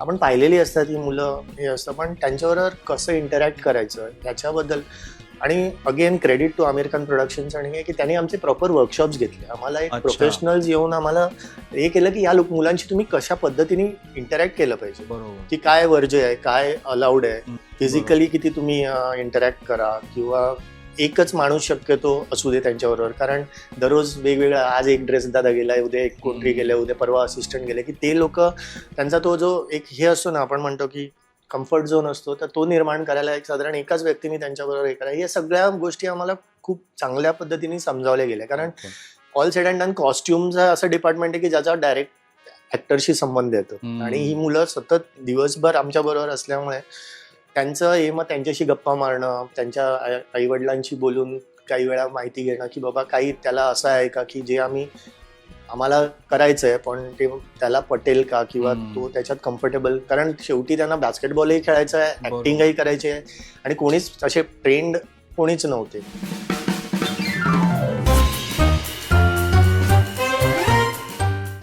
आपण पाहिलेली असतात ही मुलं हे असतं पण त्यांच्याबरोबर कसं इंटरॅक्ट करायचं त्याच्याबद्दल आणि again credit to American Khan productions आणि हे की त्यांनी आमचे प्रॉपर वर्कशॉप्स घेतले. आम्हाला एक अच्छा. प्रोफेशनल्स येऊन आम्हाला हे केलं की या लोक मुलांशी तुम्ही कशा पद्धतीने इंटरॅक्ट केलं पाहिजे? बरोबर. की काय वर्ज्य आहे काय अलाउड आहे? फिजिकली किती तुम्ही इंटरॅक्ट करा? किंवा एकच माणूस शक्यतो असू दे त्यांच्याबरोबर कारण दररोज वेगवेगळा आज एक ड्रेस दादा गेलाय उद्या एक कोणतरी हम्म. गेले उद्या परवा असिस्टंट गेले की ते लोक त्यांचा तो जो एक हे असतो ना आपण म्हणतो की कम्फर्ट झोन असतो तर तो निर्माण करायला एक साधारण एकाच व्यक्तीने त्यांच्याबरोबर हे करायला या सगळ्या गोष्टी आम्हाला खूप चांगल्या पद्धतीने समजावल्या गेल्या कारण. ऑल सेट अँड डन कॉस्ट्युमचा असं डिपार्टमेंट आहे की ज्याचा डायरेक्ट ऍक्टरशी संबंध येतो. आणि ही मुलं सतत दिवसभर आमच्या बरोबर असल्यामुळे त्यांचं हे मग त्यांच्याशी गप्पा मारणं त्यांच्या आई वडिलांशी बोलून काही वेळा माहिती घेणं की बाबा काही त्याला असं आहे का की जे आम्ही आम्हाला करायचंय पण ते त्याला पटेल का किंवा. तो त्याच्यात कम्फर्टेबल कारण शेवटी त्यांना बास्केटबॉलही खेळायचं आहे. ऍक्टिंगही करायची आहे आणि कोणीच असे ट्रेंड कोणीच नव्हते